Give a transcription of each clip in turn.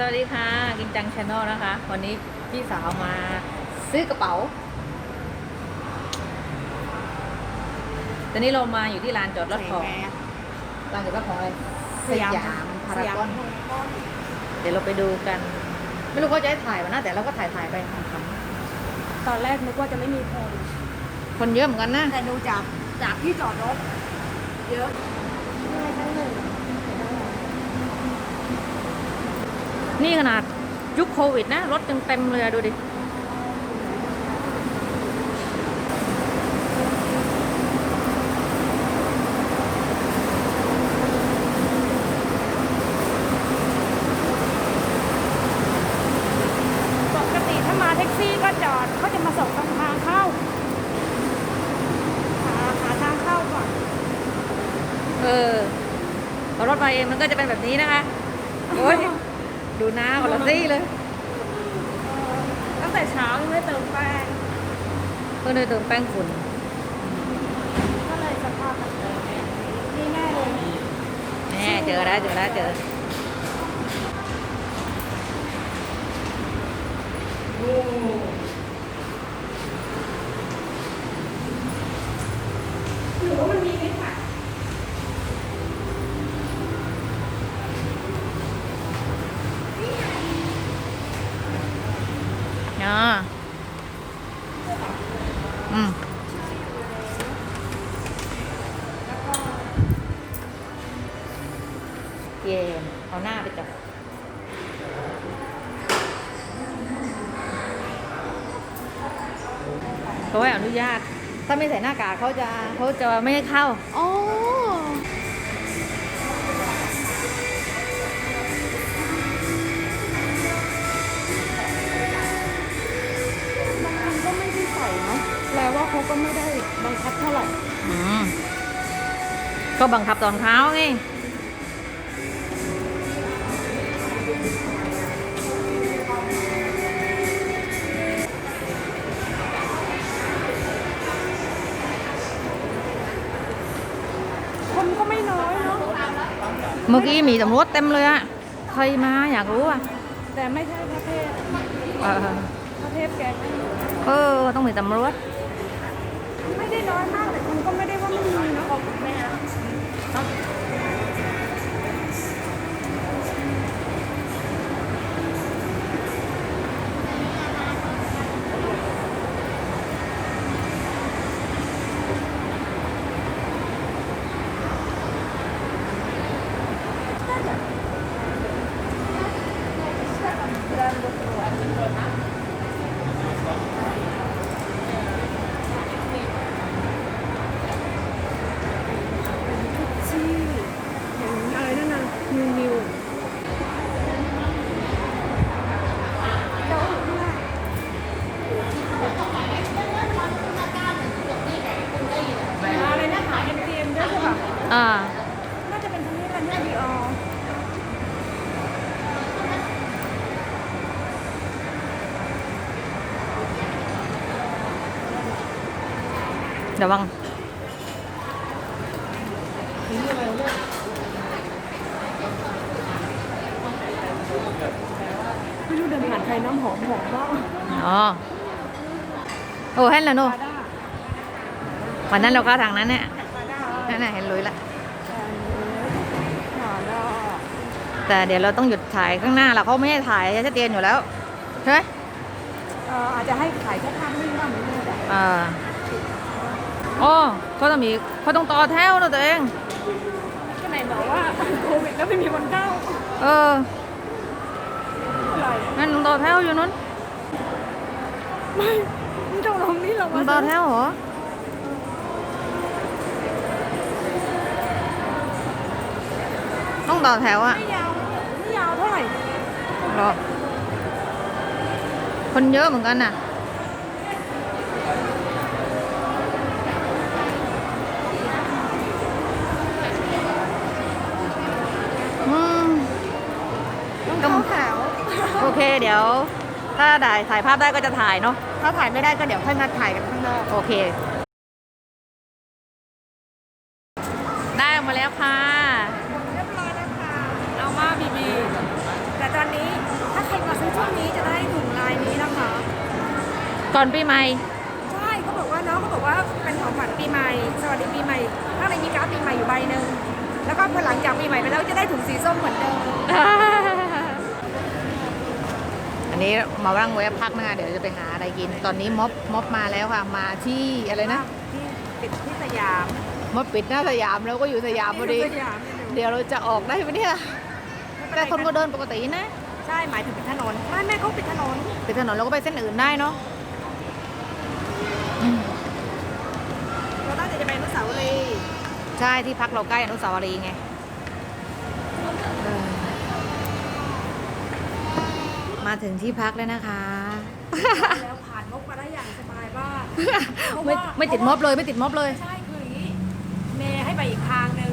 สวัสดีค่ะ กินจังชาแนลนะคะ วันนี้พี่สาวมาซื้อกระเป๋า ตอนนี้เรามาอยู่ที่ลานจอดรถของลานจอดรถของอะไรสยามพารากอนเดี๋ยวเราไปดูกัน ไม่รู้เขาจะให้ถ่ายมานะแต่เราก็ถ่ายถ่ายๆไปขำตอนแรกนึกว่าจะไม่มีคนๆคนเยอะเหมือนกันนะแต่ดูจากจากที่จอดรถ เยอะทั้งหนึ่ง นี่ขนาดยุคโควิดนะรถยังเต็มเลยอะดูดิ ปกติถ้ามาแท็กซี่ก็จอดเขาจะมาส่งตรงทางเข้า หาหาทางเข้าก่อน เออพอรถมาเองมันก็จะเป็นแบบนี้นะคะ โอ้ย ดู หน้าคนละซี่เลย ตั้งแต่เช้ายังไม่เติมแป้ง เพื่อนเลยเติมแป้งฝุ่นก็เลยสภาพแบบนี้นี่แน่เลยแน่เจอแล้วเจอแล้วเจอหรือว่ามันมีไหมค่ะ อ๋ออืมเย่เอาหน้าไปจับเขาให้อนุญาต ถ้าไม่ใส่หน้ากากเขาจะเขาจะไม่ให้เข้า อ๋อ เขาก็ไม่ได้บังคับเท่าไหร่อืมก็บังคับตอนเช้าไงคนก็ไม่น้อยเนาะเมื่อกี้มีตำรวจเต็มเลยอะใครมาอยากรู้อะแต่ไม่ใช่พระเทพเออพระเทพแกก็อยู่ เออ ต้องมีตำรวจ ไม่ได้น้อยมากแต่คนก็ไม่ได้ว่าไม่มีเนาะไม่นะ ชื่อเห็นอะไรนั่นน่ะนิวนิวอะไรนะขายเอ็มทีเอ็มด้วยใช่ป่ะ อ่า น่าจะเป็นทางนี้แหละเนี่ยดีออ ระวังไม่รู้เดินผ่านใครน้ำหอมหอมบ้างอ๋อโอ้เห็นแล้วโนปาด้าวันนั้นเราเข้าทางนั้นเนี่ยปาด้านั่นน่ะเห็นลุยละปาด้าแต่เดี๋ยวเราต้องหยุดถ่ายข้างหน้าเราเขาไม่ให้ถ่ายชัดเจนอยู่แล้วใช่ไหมเอ่ออาจจะให้ขายแค่ภาพนิ่งบ้างไม่แน่ใจอ่า โอ้เขาต้องมีเขาต้องต่อแถวนะตัวเองก็ไหนบอกว่าโควิดแล้วไม่มีคนเข้าเอออะไรนั่นต้องต่อแถวอยู่นู้นไม่ไม่ต้องลงนี่เรามัมานต่อแถวเหรอต้องต่อแถวอะไม่ยาวไม่ยาวเท่าไหร่หรอคนเยอะเหมือนกันน่ะ ขาวาโอเคเดี๋ยว ถ้าได้ถ่ายภาพได้ก็จะถ่ายเนาะถ้าถ่ายไม่ได้ก็เดี๋ยวค่อยมาถ่ายกันข้างนอกโอเค ได้ออกมาแล้วค่ะเรียบร้อยแล้วค่ะเอามาบีบีแต่ตอนนี้ถ้าใครมาซื้อช่วงนี้จะได้ถุงลายนี้นะคะ ก่อนปีใหม่ใช่เขาบอกว่าน้องเขาบอกว่าเป็นของขวัญปีใหม่ สวัสดีปีใหม่ข้างในมีการ์ดปีใหม่อยู่ใบหนึ่งแล้วก็พอหลังจากปีใหม่ไปแล้วจะได้ถุงสีส้มเหมือนเดิม นนี้มาว่างเว็บพักนะคะเดี๋ยวจะไปหาอะไรกิน ตอนนี้ม็อบม็อบมาแล้วค่ะ มาที่อะไรนะที่ติดที่สยามม็อบปิดหน้าสยามแล้วก็อยู่สยามพอดี ที่สยามนี่เดี๋ยวเราจะออกได้ไหมเนี่ยแต่คนก็เดินปกตินะใช่หมายถึงปิดถนนไม่แม่เขาปิดถนนไปถนนเราก็ไปเส้นอื่นได้เนาะอืมเราตั้งใจจะไปอนุสาวรีย์ใช่ที่พักเราใกล้อนุสาวรีย์ไงเออ มาถึงที่พักแล้วนะคะ แล้วผ่านงบมาได้อย่างสบายมากไม่ไม่ติดม็อบเลยไม่ติดม็อบเลย ใช่คืออย่างนี้เมย์ให้ไปอีกทางหนึ่ง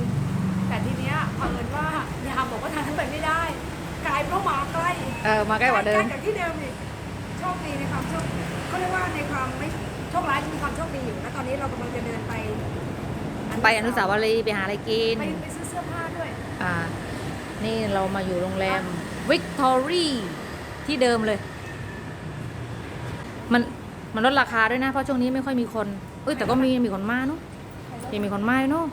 แต่ทีเนี้ยเผอิญว่าเนี่ยฮามบอกว่าทางนั้นไปไม่ได้ กลายเป็นว่ามาใกล้เออมาใกล้กว่าเดิมใจากที่เดิมอีกโชคดีในความโชคเขาเรียกว่าในความไม่โชคร้ายมีความโชคดีอยู่แล้วตอนนี้เรากำลังจะเดินไปไปอนุสาวรีย์ไปหาอะไรกิน ไปไปซื้อเสื้อผ้าด้วย อ่า นี่เรามาอยู่โรงแรมวิกตอรี่ ที่เดิมเลย มันมันลดราคาด้วยนะ เพราะช่วงนี้ไม่ค่อยมีคนเอ้ยแต่ก็มีมีคนมาเนาะยังมีคนมาอยู่เนาะ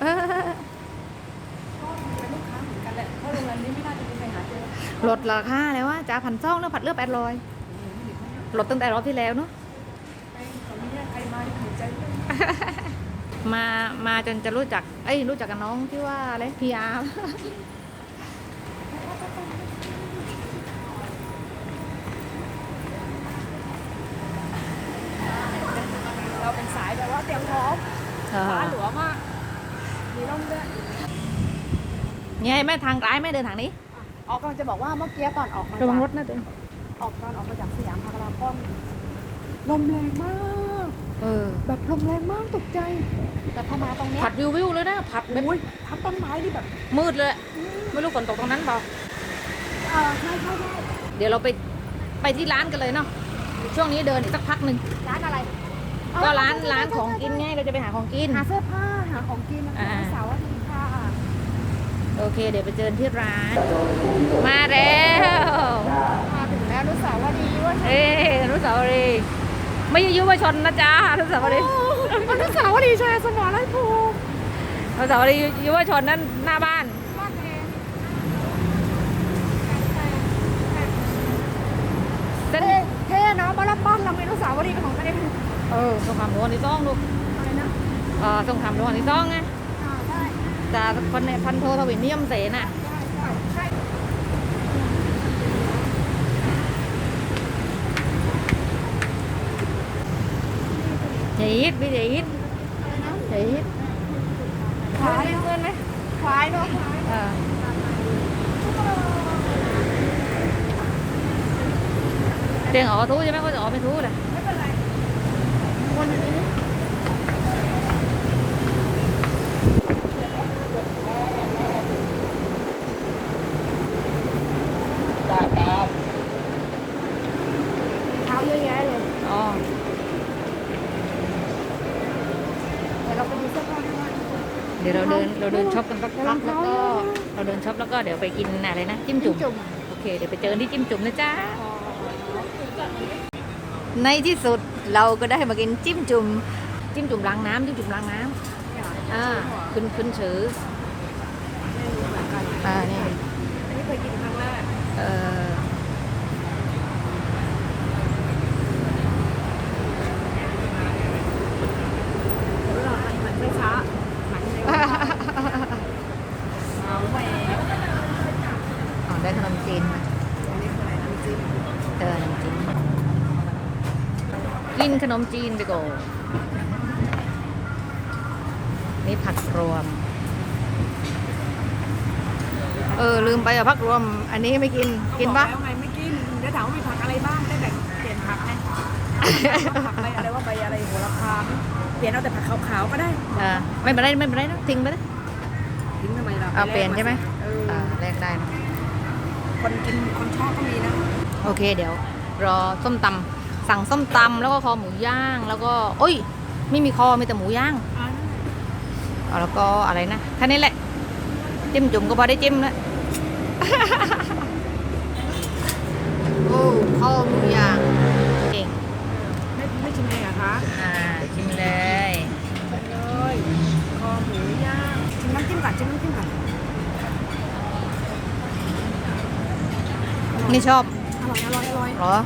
เออก็เป็นลูกค้าเหมือนกันแหละเพราะโรงแรมนี้ไม่น่าจะมีใครหาเจอลดราคาแล้วว่าจ้าพันซองแล้วผัดเลือกแปดร้อยลดตั้งแต่รอบที่แล้วเนาะไปตอนนี้เนี่ยใครมาที่ถูกใจด้วยมา มาจนจะรู้จัก เอ้ย รู้จักกับน้องที่ว่าอะไรพีอาร์ เราเป็นสายแบบว่า เตรียมพร้อมฟ้าหลวมากมีร่มด้วยเนี่ยแม่ทางร้ายแม่เดินทางนี้ออกกำลังจะบอกว่าเมื่อกี้ตอนออกมาระวังจากรถนะตัวเองออกตอนออกมาจากสยามพารากอนลมแรงมากเออแบบลมแรงมากตกใจ แต่พอมาตรงเนี้ยผัดวิววิวเลยนะผัดแบบโอ้ยทับต้นไม้ที่แบบ มืดเลย ไม่รู้ฝนตกตรงนั้นเปล่าเออใช่ใช่ใช่เดี๋ยวเราไปไปที่ร้านกันเลยเนาะช่วงนี้เดินอีกสักพักหนึ่งร้านอะไร ก็ร้านร้านของกินไงเราจะไปหาของกิน หาเสื้อผ้าหาของกินนะอ่าคะเสาวอาทิตย์ค่ะโอเค เดี๋ยวไปเจอที่ร้าน มาแล้วมาถึงแล้วอนุสาวรีย์ด้วยเอ้ยอนุสาวรีย์ไม่ใช่ยุวชนนะจ๊ะอนุสาวรีย์อนุสาวรีย์ชัยสมรไร้ภูมิอนุสาวรีย์ยุวชนนั่นหน้าบ้าน มากเลยเส้นเท่เท่เนาะบ้านละบ้านเรามีอนุสาวรีย์เป็นของตัว เองเออสงครามหลวงที่ต้องดูอะไรนะเออสงครามหลวงที่ต้องไงอ่าใช่จ่าคนในพันโททวินนิยมเสนอะใช่ใช่ใช่อย่าฮิตพี่อย่าฮิตอย่าฮิตควายเพื่อนไหมควายเนาะควายเออเตียงอ๋อทูใช่ไหมเขาจะอ๋อไม่ทูเลยไม่เป็นไรวนอยู่นี้ เท้าเยอะแยะเลยอ๋อเดี๋ยวเราไปดูเสื้อผ้าข้างล่างเดี๋ยวเราเดินเราเดินช็อปกันสักพักแล้วก็เราเดินช็อปแล้วก็เดี๋ยวไปกินอะไรนะจิ้มจุ่มจุ่มโอเคเดี๋ยวไปเจอกันที่จิ้มจุ่มนะจ๊ะ ในที่สุด เราก็ได้มากินจิ้มจุ่มจิ้มจุ่มล้างน้ำจิ้มจุ่มล้างน้ำอ่าขึ้นขึ้นชื่อไม่รู้เหมือนกัน อ่านี่ อันนี้เคยกินครั้งแรก เออ เดี๋ยวเราหันไปช้าหันเร็วเอาแหว อ๋อได้ขนมจีนมา อันนี้คืออะไรน้ำจิ้ม เออขนมจีนกิน ขนมจีนไปก่อนนี่ผักรวม เออ ลืมไปอะผักรวม อันนี้ไม่กิน กินปะบอกแล้วไงไม่กินเดี๋ยวถามว่ามีผักอะไรบ้างได้แบ่งเปลี่ยนผักไหมผักใบอะไรว่าใบอะไรโหระพาเปลี่ยนเอาแต่ผักขาวๆก็ได้เออไม่เป็นไรไม่เป็นไรนะทิ้งไปเลยทิ้งทำไมล่ะเอาเปลี่ยนใช่ไหมเอออ่าแลกได้นะคนกินคนชอบก็มีนะ โอเคเดี๋ยว รอส้มตำ สั่งส้มตำแล้วก็คอหมูย่าง แล้วก็โอ้ย ไม่มีคอมีแต่หมูย่างอแล้วก็อะไรนะแค่นี้แหละจิ้มจุ่มก็พอได้จิ้มแล้วโอ้คอหมูย่างเก่งไม่ไม่ชิมเลยเหรอคะอ่าชิมเลยเลยคอหมูย่างชิมน้ำจิ้มก่อนชิมน้ำจิ้มก่อนนี่ชอบอร่อยอร่อยอร่อยหรอ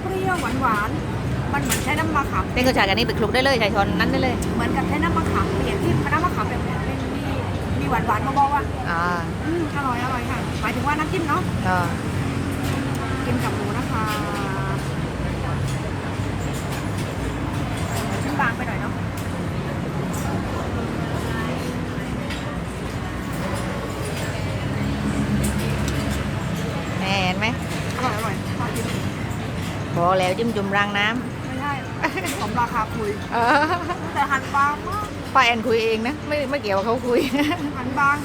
เปรี้ยวๆหวานๆมันเหมือนใช้น้ำมะขามเต้นกระชายกันนี่ไปคลุกได้เลยชายชนนั้นได้เลย เหมือนกับใช้น้ำมะขามเปียกที่น้ำมะขามแบบนี้มีมีหวานหวานๆเบาๆอะอ่าอืมอร่อยอร่อยค่ะหมายถึงว่าน้ำจิ้มเนาะก็กินกับหมูนะคะชิ้นบางไปหน่อยเนาะ แหมเห็นไหม อร่อยอร่อยอร่อยจริง พอ แล้วจิ้มจุ่มรางน้ไม่ใช่ผมราคาคุยำเออแต่หั่นบางมากป้าแอนคุยเองนะ ไม่ไม่เกี่ยวกับเขาคุย หั่นบาง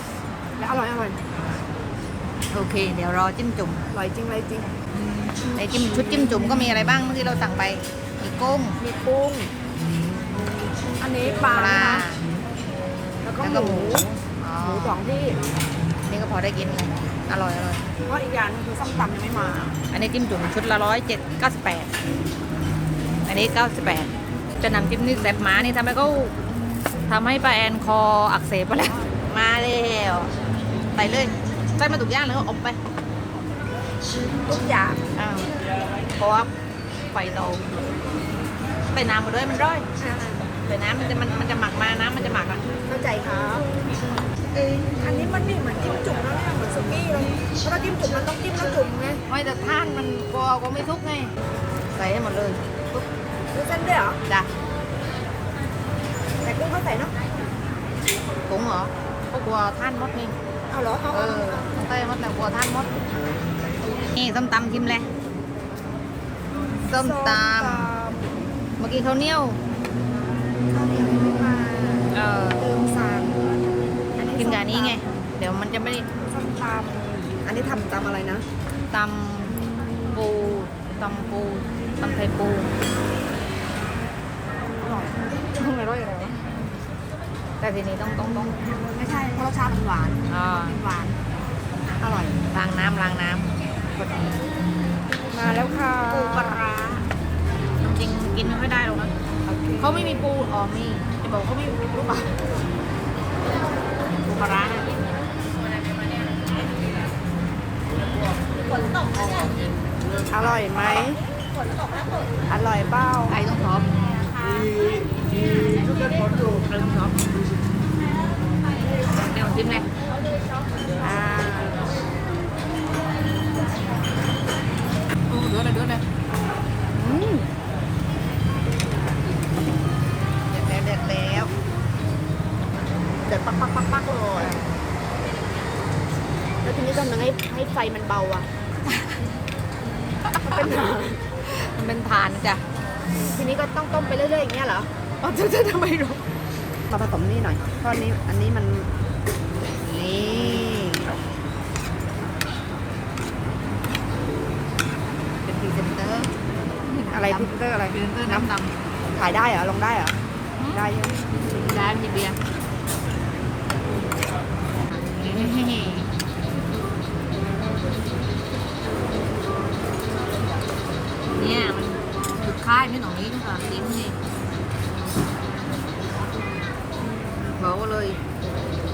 และอร่อยอร่อยโอเค เดี๋ยวรอจิ้มจุ่มอร่อยจริงเลยจริง ในจิ้มชุดจิ้มจุ่มก็มีอะไรบ้างเมื่อกี้เราสั่งไปมีกุ้งมีกุ้ง อันนี้ปลาปลานะคะแล้วก็แล้วหก็หมูมูอ๋อหมูสองที่นี่ก็พอได้กินเลย อร่อยอร่อยเพราะอีกอย่างหนึงคือส้มตำยังไม่มา อันนี้จิ้มจุ่มชุดละร้อยเจ็ดเก้าสิบแปดอันนี้เก้าสิบแปดจะนำจิ้มนี่แซ่บหมานี่ทำให้เขาทำให้ป้าแอนคออักเสบไปแล้วมาแล้วใส่เลยใส่มาตุกย่างแล้วก็อบไปทุกอย่างอ้าวเพราะว่าไฟเราใส่น้ำมาด้วยมันร้อยใส่น้ำมันจะมันมันจะหมักมาน้ำมันจะหมักอะเข้าใจครับ เอยอันนี้มันไม่เหมือนจิ้มจุ่มแล้วเนี่ยเหมือนสุกี้เลยเพราะเราจิ้มจุ่มมันต้องจิ้มน้ำจุ่มไงไม่แต่ท่านมันกลัวกลัวไม่ทุกไง ใส่ให้หมดเลยรู้เส้นด้วยเหรอจ้ะแต่กุ้งเขาใส่เนาะกุ้งเหรอก็กลัวท่านมดไงเอาเหรอเอาเออต้องใส่มดแต่กลัวท่านมดนี่ส้มตำชิมเลยส้มตำเมื่อกี้ข้าวเหนียวข้าวเหนียวยังไม่มาเออลืมสั่งอักิ นกับอันนี้ไง เดี๋ยวมันจะไม่ได้ส้มตำอันนี้ทำตำอะไรนะตำปูตำปูตำไทยปูอร่อยไม่รู้ยังไงวะแต่ทีนี้ต้องต้องต้องไม่ใช่เพราะรสชาติมันหวานอ่าหวาน อร่อยล้างน้ำล้างน้ำพอดีมาแล้วค่ะปูปลาร้าจริงๆกินไม่ค่อยได้หรอกนะเขาไม่มีปูอ๋อมีจะบอกเขาไม่มีปูหรือเปล่า ปูปลาร้านะอร่อยไหม อร่อยเปล่าไก่ต้องพร้อมไก่ต้องพร้อมเดี๋ยวจิ้มเลย จะจะทำไมรู้มาผสมนี่หน่อยเพราะอันนี้อันนี้มันนี่เป็นพรีเซนเตอร์อะไรพิเตอร์อะไรพรีเซนเตอร์น้ำดำขายได้เหรอลงได้เหรอได้ยอะได้พี่เบียร์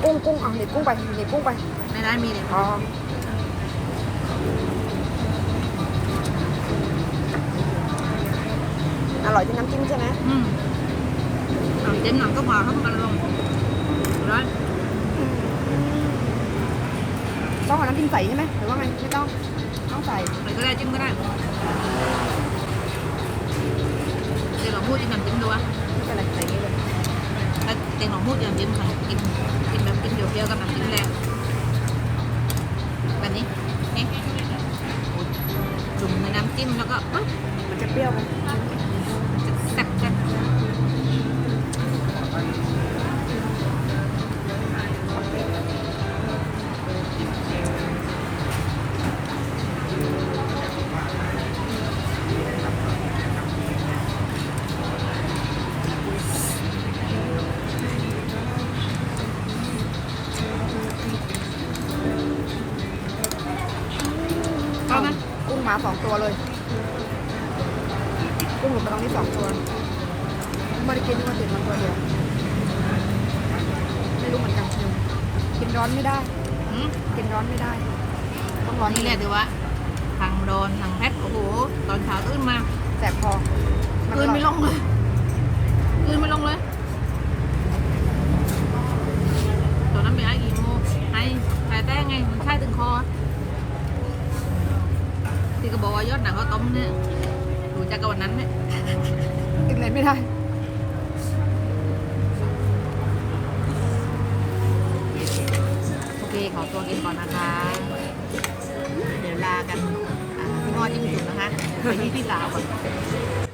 กุ้งกุ้งเอาเห็ดกุ้งไปเห็ดกุ้งไปในร้านมีเลยอ๋ออร่อยที่น้ำจิ้มใช่ไหมอืมอะเต็มหนังก็มาเข้ากันลงร้านต้องเอาน้ำจิ้มใส่ใช่ไหมหรือว่าไงไม่ต้องต้องใส่อะไรก็ได้จิ้มก็ได้เดี๋ยวเราพูดจิ้มน้ำจิ้มดูวะไม่เป็นไรใส่นี่เลยถ้าเต็งหลองพูดอย่างจิ้มค่ะกิน มาสองตัวเลยกุ้งหลุดมาตรงนี้สองตัวไม่ได้กินที่มาติดมันตัวเดียวไม่รู้เหมือนกันกินร้อนไม่ได้อืมกินร้อนไม่ได้ ต้องร้อนนี่แหละถือว่าทางโดนทางแพทย์โอ้โหตอนเช้าตื่นมาแสบคอกลืนไม่ลงเลยกลืนไม่ลงเลย ตอนนั้นไปไอ้กี่โมไอ้ไข่แต้งไงมันใช่ถึงคอ ที่ก็บอกว่ายอดหนังเขาต้มเนี่ยรู้จักกับวันนั้นไหมกินอะไรไม่ได้โอเคขอตัวกินก่อนนะคะ เดี๋ยวลากันอะพี่มอจิ้มจุ่มนะคะไปที่พี่สาวก่อน